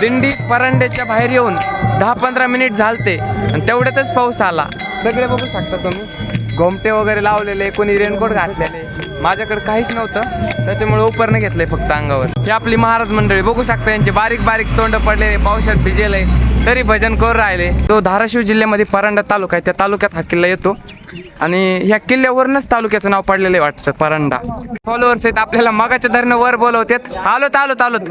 दिंडी परांड्याच्या बाहेर येऊन दहा पंधरा मिनिट झालते आणि तेवढ्यातच पाऊस आला. सगळे बघू शकता तुम्ही. घोमटे वगैरे लावलेले कोणी रेनकोट घातलेले. माझ्याकडे काहीच नव्हतं. त्याच्यामुळे उपरणं घेतलंय फक्त अंगावर. हे आपली महाराज मंडळी बघू शकता यांचे बारीक बारीक तोंड पडलेले पावसात भिजेले तरी भजन करून राहिले. तो धाराशिव जिल्ह्यामध्ये परांडा तालुका आहे त्या तालुक्यात हा किल्ला येतो. आणि ह्या किल्ल्यावरूनच तालुक्याचं नाव पडलेलं आहे वाटतं परांडा. फॉलोअर्स आहेत आपल्याला मगाच्या धरणं वर बोलवतात. आलोत आलोत आलोत.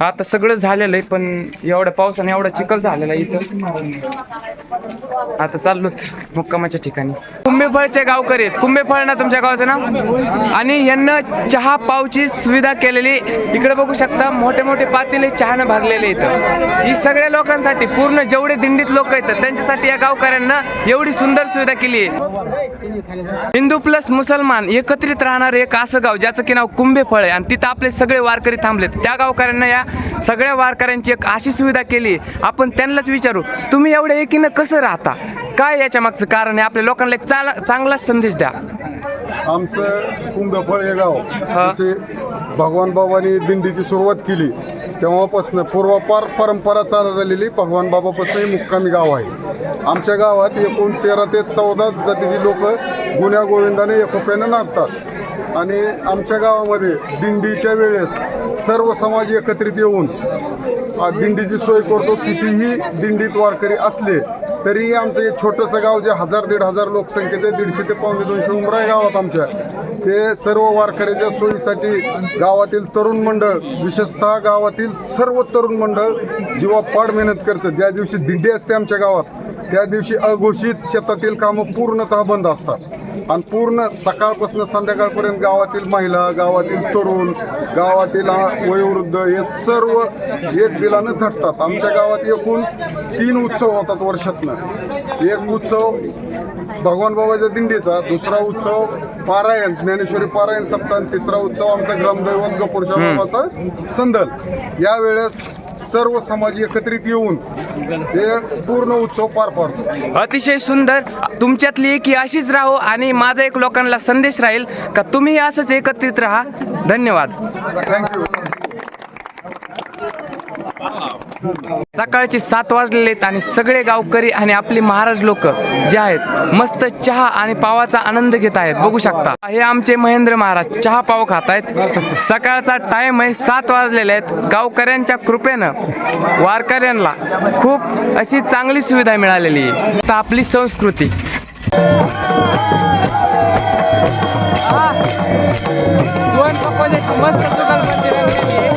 आता सगळं झालेलं आहे पण एवढ्या पावसाने एवढा चिखल झालेला आहे इथं. आता चाललो मुक्कामाच्या ठिकाणी. कुंभेफळचे गावकरी आहेत. कुंभेफळ ना तुमच्या गावाचं नाव? आणि यांना चहा पावची सुविधा केलेली इकडे बघू शकता मोठे मोठे पातेले चहानं भागलेले इथं ही सगळ्या लोकांसाठी पूर्ण जेवढे दिंडीत लोक येतात त्यांच्यासाठी या गावकऱ्यांना एवढी सुंदर सुविधा केली आहे. हिंदू प्लस मुसलमान एकत्रित राहणार एक असं गाव ज्याचं की नाव कुंभेफळ आहे. आणि तिथं आपले सगळे वारकरी थांबलेत. त्या गावकऱ्यांना या सगळ्या वारकऱ्यांची एक अशी सुविधा केली आपण त्यांनाच विचारू तुम्ही एवढ्या एकीनं कसं राहता? काय याच्या मागचं कारण आहे? आपल्या लोकांना एक चांगला संदेश द्या. आमचं कुंभफळ हे गाव. जसे भगवान बाबांनी दिंडीची सुरुवात केली तेव्हापासून पूर्वापार परंपरा चालत आलेली भगवान बाबापासून हे मुक्कामी गाव आहे. आमच्या गावात एकूण तेरा ते चौदा जातीची लोक गुन्ह्या गोविंदाने एकोप्यानं नाचतात आणि आमच्या गावामध्ये दिंडीच्या वेळेस सर्व समाज एकत्रित येऊन दिंडीची सोय करतो. कितीही दिंडीत वारकरी असले तरीही आमचं एक छोटंसं गाव जे हजार दीड हजार लोकसंख्येचे दीडशे ते पावणे दोनशे उमरा आहे गावात आमच्या. ते सर्व वारकऱ्याच्या सोयीसाठी गावातील तरुण मंडळ विशेषतः गावातील सर्व तरुण मंडळ जीवापाड मेहनत करतं. ज्या दिवशी दिंडी असते आमच्या गावात त्या दिवशी अघोषित शेतातील कामं पूर्णतः बंद असतात. आणि पूर्ण सकाळपासून संध्याकाळपर्यंत गावातील महिला गावातील तरुण गावातील वयोवृद्ध हे सर्व एक दिलानं झटतात. आमच्या गावात एकूण तीन उत्सव होतात वर्षातनं. एक उत्सव भगवान बाबाच्या दिंडीचा दुसरा उत्सव पारायण ज्ञानेश्वरी पारायण सप्ताह तिसरा उत्सव आमचा ग्रामदैवत गपूरशा बाबाचा संदल. यावेळेस सर्व समाज एकत्रित येऊन हे पूर्ण उत्सव पार पाडतो. अतिशय सुंदर. तुमच्यातली एकी अशीच राहो आणि माझा एक लोकांना संदेश राहील का तुम्ही असंच एकत्रित राहा? धन्यवाद. थँक्यू सकाळचे सात वाजलेले आहेत आणि सगळे गावकरी आणि आपले महाराज लोक जे आहेत मस्त चहा आणि पावाचा आनंद घेत आहेत. बघू शकता. हे आमचे महेंद्र महाराज चहा पाव खात आहेत. सकाळचा टाइम आहे सात वाजलेले आहेत. गावकऱ्यांच्या कृपेनं वारकऱ्यांना खूप अशी चांगली सुविधा मिळालेली आहे. आपली संस्कृती. दोन मस्त रंगलेली आहे.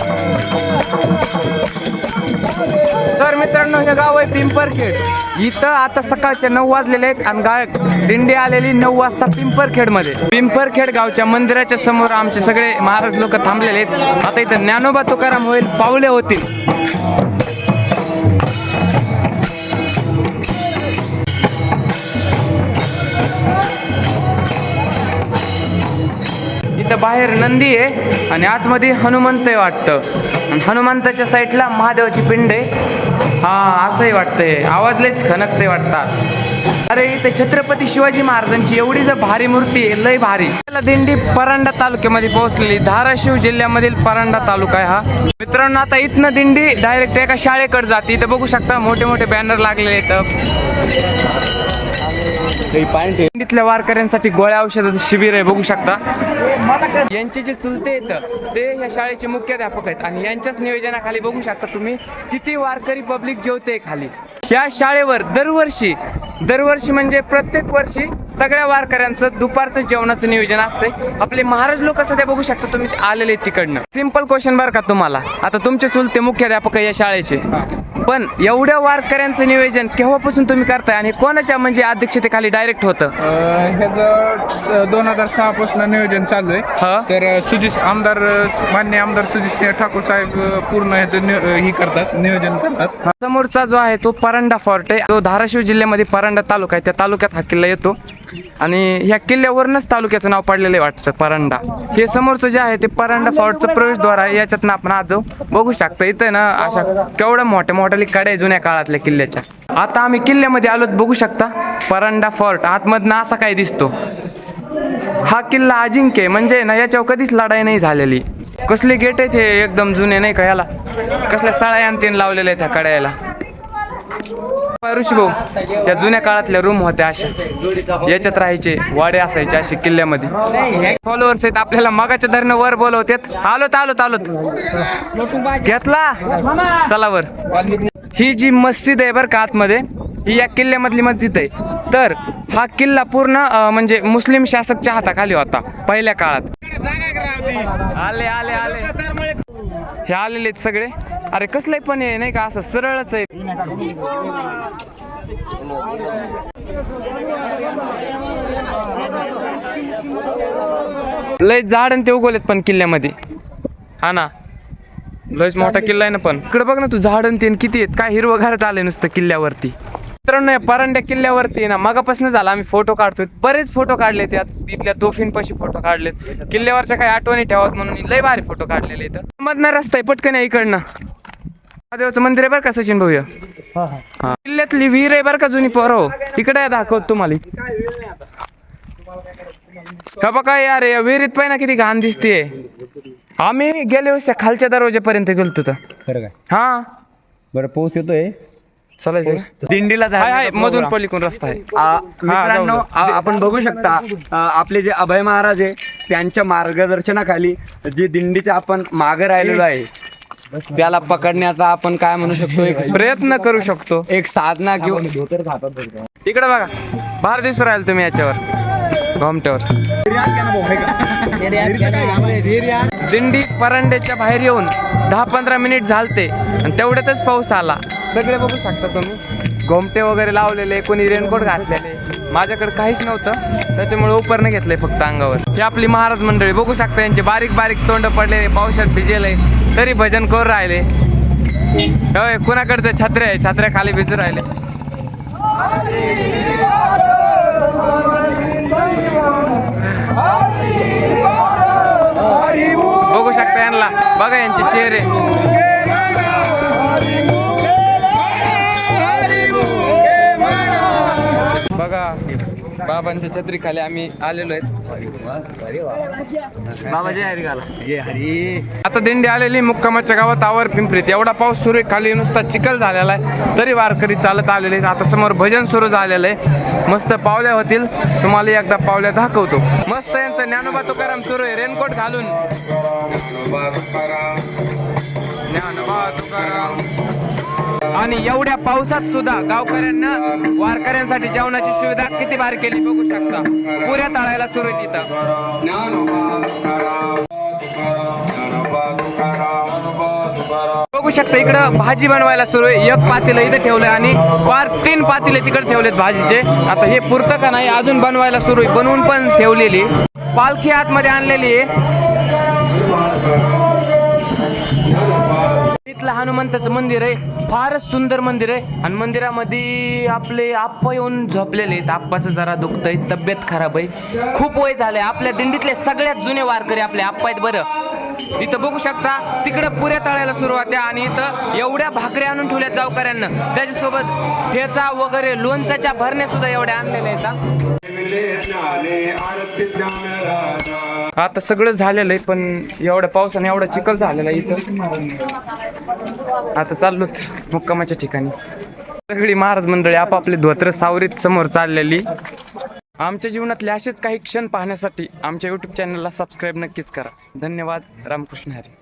तर मित्रांनो हे गाव आहे पिंपरखेड. इथं आता सकाळचे नऊ वाजलेले आहेत आणि गा दिंडी आलेली नऊ वाजता पिंपरखेडमध्ये पिंपरखेड गावच्या मंदिराच्या समोर आमचे सगळे महाराज लोक थांबलेले आहेत. आता इथं ज्ञानोबा तुकाराम होईल पावले होतील. बाहेर नंदी आहे आणि आतमध्ये हनुमंत आहे वाटतं. आणि हनुमंताच्या साईडला महादेवाची पिंड आहे. हा असंही वाटतंय. आवाज लयच खनकते वाटतात. अरे इथे छत्रपती शिवाजी महाराजांची एवढी जर भारी मूर्ती आहे लय भारी. त्याला दिंडी परांडा तालुक्यामध्ये पोहोचलेली धाराशिव जिल्ह्यामधील परांडा तालुका आहे हा. मित्रांनो आता इथनं दिंडी डायरेक्ट एका शाळेकडे जाते. इथं बघू शकता मोठे मोठे बॅनर लागलेले आहेत. दिंडीतल्या वारकऱ्यांसाठी गोळ्या औषधाचं शिबिर आहे बघू शकता. यांचे जे चुलते आहेत ते या शाळेचे मुख्याध्यापक आहेत. आणि यांच्याच नियोजनाखाली बघू शकता तुम्ही किती वारकरी पब्लिक जेवते खाली. या शाळेवर दरवर्षी दरवर्षी म्हणजे प्रत्येक वर्षी सगळ्या वारकऱ्यांचं दुपारचं जेवणाचं नियोजन असते. आपले महाराज लोक सध्या बघू शकता तुम्ही आलेले तिकडनं. सिंपल क्वेश्चन बरं का तुम्हाला? आता तुमचे चुलते मुख्याध्यापक या शाळेचे. पण एवढ्या वारकऱ्यांचं नियोजन केव्हापासून तुम्ही करताय आणि कोणाच्या म्हणजे अध्यक्षतेखाली डायरेक्ट होतं? ह्याचं दोन हजार सहा पासून नियोजन चालू हा. आहे तर सुजित आमदार मान्य आमदार सुजित सिंह ठाकूर साहेब पूर्ण ह्याचं ही करतात नियोजन करतात. समोरचा जो आहे तो परांडा फोर्ट आहे. तो धाराशिव जिल्ह्यामध्ये परांडा तालुका आहे. त्या तालुक्यात हा किल्ला येतो. आणि ह्या किल्ल्यावरूनच तालुक्याचं नाव पडलेलं आहे वाटतं परांडा. हे समोरचं जे आहे ते परांडा फोर्टचं प्रवेशद्वार आहे. याच्यातनं आपण आज जाऊ बघू शकतो. इथं ना अशा केवढ्या मोठ्या मोठ्या कड्या कडे जुन्या काळातल्या किल्ल्याच्या. आता आम्ही किल्ल्यामध्ये आलोत बघू शकता. परांडा फोर्ट आतमधनं असा काय दिसतो. हा किल्ला अजिंक्य म्हणजे ना याच्यावर कधीच लढाई नाही झालेली. कसले गेट आहेत हे एकदम जुने नाही का याला? कसल्या सळ्या तीन लावलेल्या आहेत ह्या कड्याला? ऋषी भाऊ जुन्या काळातल्या रूम होत्या अशा. याच्यात राहायचे वाडे असायचे असे किल्ल्यामध्ये. फॉलोअर्स आहेत आपल्याला मगाच्या धरणं वर बोलवतात. आलोत आलोत आलोत. घेतला? चला वर. ही जी मस्जिद आहे बरं का आतमध्ये ही या किल्ल्यामधली मस्जिद आहे. तर हा किल्ला पूर्ण म्हणजे मुस्लिम शासकच्या हाताखाली होता पहिल्या काळात. आले आले आले. हे आलेले आहेत सगळे. अरे कसलंय पण हे नाही का असं सरळच आहे. लय झाड आणि ते उगवलेत पण किल्ल्यामध्ये. हा ना. लयच मोठा किल्ला आहे ना पण. इकडे बघ ना तू झाड आणि ते आणि किती आहेत. काय हिरवं घर आलंय नुसतं किल्ल्यावरती. मित्रांनो या परांड्या किल्ल्यावरती आहे ना मगापासून झाला. आम्ही फोटो काढतोय. बरेच फोटो काढले त्यात तिथल्या दोफींपाशी फोटो काढलेत. किल्ल्यावरच्या काही आठवणी ठेवत म्हणून लय भारी फोटो काढलेले इथं मधनं रस्ता आहे पटकन आहे इकडनं. महादेवाचं मंदिर आहे बरं का सचिन भाऊया हा. किल्ल्यातली विहीर आहे बरं का जुनी पोरं? इकडे दाखवत तुम्हाला. का बघा यार या विहिरीत पाहिजे ना किती घाण दिसतीये. आम्ही गेल्या वेळेस त्या खालच्या दरवाजेपर्यंत गेलतो तर. खरं काय? हा. बरं पाऊस येतोय? चालायचं दिंडीला हाय हाय मधून पलीकडून रस्ता आहे. आ, मित्रांनो जाऊ आ- आपण बघू शकता आ, आपले जे अभय महाराज आहे त्यांच्या मार्गदर्शनाखाली जे दिंडीचे आपण मागे राहिलेलो आहे त्याला पकडण्याचा आपण काय म्हणू शकतो? एक प्रयत्न करू शकतो. एक साधना किंवा इकडे बघा बाहेर दिसू राहील तुम्ही याच्यावर. घोमट्यावर दिंडी परांड्याच्या बाहेर येऊन दहा पंधरा मिनिट झालते आणि तेवढ्यातच पाऊस आला. सगळे बघू शकता तुम्ही. घोमटे वगैरे लावलेले कोणी रेनकोट घातलेले. माझ्याकडे काहीच नव्हतं. त्याच्यामुळे उपरणं घेतलंय फक्त अंगावर. हे आपली महाराज मंडळी बघू शकता यांचे बारीक बारीक तोंड पडलेले पावसात भिजेले. तरी भजन करू राहिले. होय कुणाकडचं छत्र्या आहे? छत्र्या खाली भिजू राहिले. बघू शकता यांना. बघा यांचे चेहरे. बघा बाबांच्या छत्री खाली आम्ही आलेलो आहेत. बाबा जय हरी गाला जय हरी. आता दिंडी आलेली मुक्कामाच्या गावात आवर पिंपरीत. एवढा पाऊस सुरू आहे खाली नुसता चिखल झालेला आहे. तरी वारकरी चालत आलेले आहेत. आता समोर भजन सुरू झालेलं आहे. मस्त पावल्या होतील. तुम्हाला एकदा पावल्या दाखवतो. मस्त यांचं ज्ञानोबा तुकाराम सुरू आहे. रेनकोट घालून. ज्ञानोबा तुकाराम. आणि एवढ्या पावसात सुद्धा गावकऱ्यांना वारकऱ्यांसाठी जेवणाची सुविधा किती भारी केली बघू शकता. पुऱ्या तळायला सुरू आहे तिथं बघू शकता इकडं भाजी बनवायला सुरू आहे. एक पातेलं इथं ठेवलंय आणि वार तीन पातेले तिकडे ठेवलेत भाजीचे. आता हे पुरतं का नाही अजून बनवायला सुरू आहे. बनवून पण ठेवलेली. पालखी आतमध्ये आणलेली आहे. इथलं हनुमंताचं मंदिर आहे. फारच सुंदर मंदिर आहे. आणि मंदिरामध्ये आपले आप्पा येऊन झोपलेले आहेत. आप्पाचं जरा दुखतंय. तब्येत खराब आहे. खूप वय झालंय. आपल्या दिंडीतले सगळ्यात जुने वारकरी आपले आप्पा आहेत बरं. इथं बघू शकता तिकडं पुऱ्या तळायला सुरुवात आहे आणि इथं एवढ्या भाकऱ्या आणून ठेवल्यात गावकऱ्यांना. त्याच्यासोबत ठेचा वगैरे लोणच्याच्या भरण्या सुद्धा एवढ्या आणलेल्या आहेत आता सगळं झालेलं आहे पण एवढ्या पावसाने एवढा चिखल झालेला आहे इथं. आता चाललो मुक्कामाच्या ठिकाणी. सगळी महाराज मंडळी आपापले धोत्र सावरीत समोर चाललेली. आमच्या जीवनातले असेच काही क्षण पाहण्यासाठी आमच्या यूट्यूब चॅनलला सबस्क्राईब नक्कीच करा. धन्यवाद. रामकृष्ण हरी.